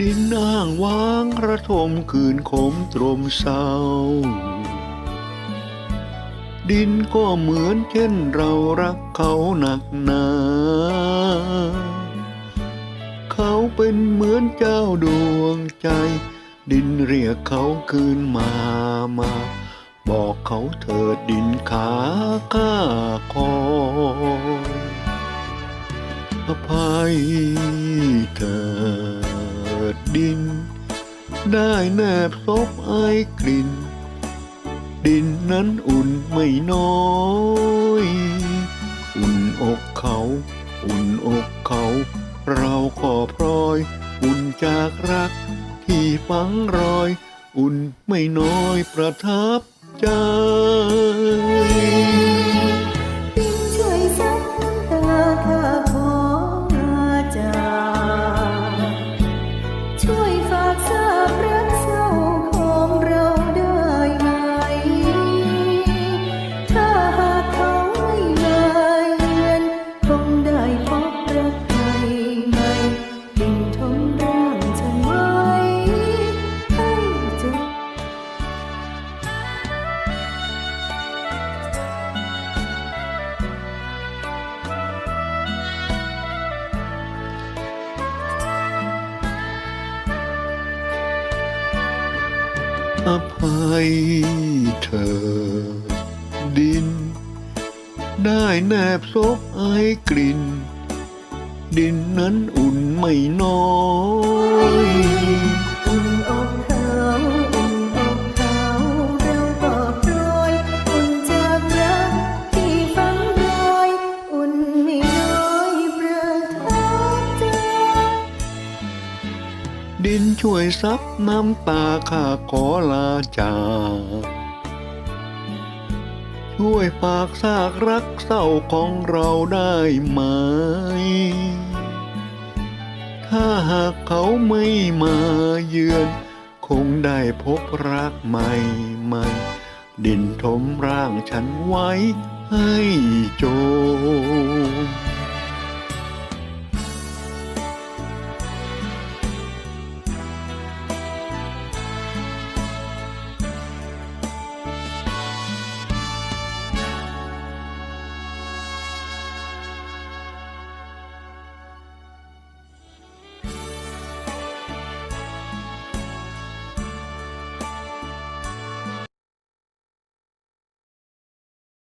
ดินนางวางระทมคืนขมตรมเศร้า ดินก็เหมือนเช่นเรารักเขาหนักหนา เขาเป็นเหมือนเจ้าดวงใจ ดินเรียกเขาคืนมามา บอกเขาเถิดดินขาข้าคอยอภัยเถิ ดดิน ได้แนบซบไอกลิ่น ดินนั้นอุ่นไม่น้อย อุ่นอกเขา อุ่นอกเขา เราขอพรอย อุ่นจากรัก ที่ฝังรอย อุ่นไม่น้อยประทับใจ อภัยเธอ ดิน ได้แนบซบไอกลิ่น ดินนั้นอุ่นไม่น้อย ดินช่วยซับน้ำตาข้าขอลาจากช่วยฝากซากรักเศร้าของเราได้ไหม ถ้าหากเขาไม่มาเยือน คงได้พบรักใหม่ใหม่ดินทมร่างฉันไว้ให้โจ